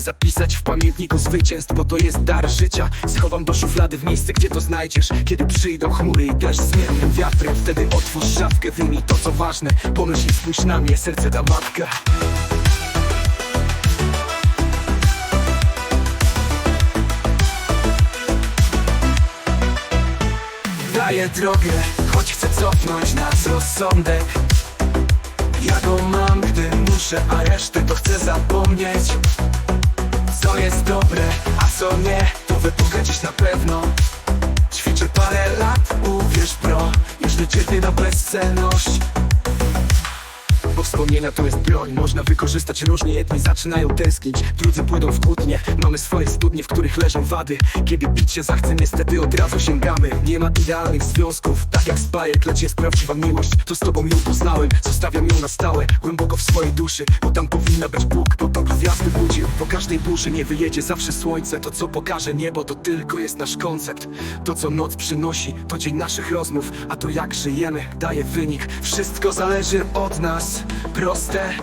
zapisać w pamiętniku zwycięstw Bo to jest dar życia. Schowam do szuflady w miejsce, gdzie to znajdziesz. Kiedy przyjdą chmury i deszcz zmiennym wiatrem Wtedy otwórz szafkę, wyjmij to co ważne. Pomyśl i spójrz na mnie, serce da matka Daję drogę, choć chcę cofnąć nas rozsądek. Ja go mam, gdy muszę, a resztę to chcę zapomnieć Co jest dobre, a co nie, to wypuka dziś na pewno. Ćwiczę parę lat, uwierz bro, już wycierpię na bezcenność bo wspomnienia to jest broń, można wykorzystać różnie Jedni zaczynają tęsknić, drudzy pójdą w kłótnie. Mamy swoje studnie, w których leżą wady. Kiedy bić się zachce, niestety od razu sięgamy. Nie ma idealnych związków, tak jak z bajek Lecz jest prawdziwa miłość, to z tobą ją poznałem Zostawiam ją na stałe, głęboko w swojej duszy. Bo tam powinna być Bóg, bo to gwiazdy budził Po każdej burzy nie wyjedzie zawsze słońce. To co pokaże niebo, to tylko jest nasz koncept. To co noc przynosi, to dzień naszych rozmów. A to jak żyjemy, daje wynik. Wszystko zależy od nas, proste.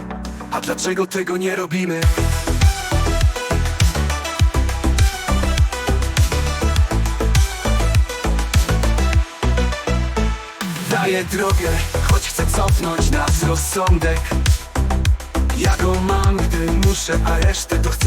A dlaczego tego nie robimy? Daję drogę, choć chcę cofnąć nas rozsądek. Ja go mam, gdy muszę, a resztę to chcę